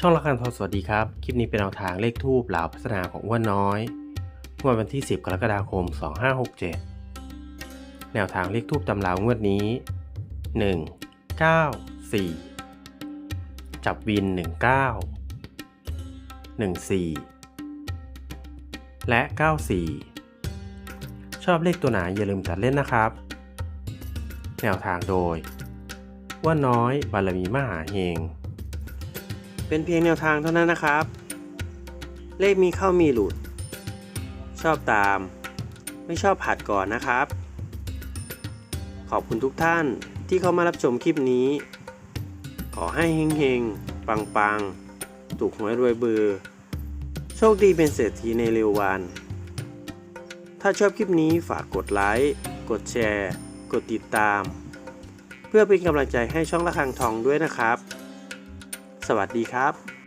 ช่องละคันทองสวัสดีครับ คลิปนี้เป็นแนวทางเลขทูบเหล่าพัฒนาของอ้วนน้อยงวดวันที่ 10 กรกฎาคม 2567 แนวทางเลขทูบตำราวงวดนี้ 1 9 4 จับวิน 19 14 และ 94 ชอบเลขตัวไหนอย่าลืมจัดเล่นนะครับ แนวทางโดยว่าน้อยบารมีมหาเฮง เป็นเพียงแนวทางเท่านั้นนะครับ เลขมีเข้ามีหลุด ชอบตาม ไม่ชอบผัดก่อนนะครับ ขอบคุณทุกท่านที่เข้ามารับชมคลิปนี้ ขอให้เฮงๆ ปังๆ ถูกหวยรวยเบอร์โชคดีเป็นเศรษฐีในเร็ววัน ถ้าชอบคลิปนี้ฝากกดไลค์ กดแชร์ กดติดตาม เพื่อเป็นกำลังใจให้ช่องละคังทองด้วยนะครับ สวัสดีครับ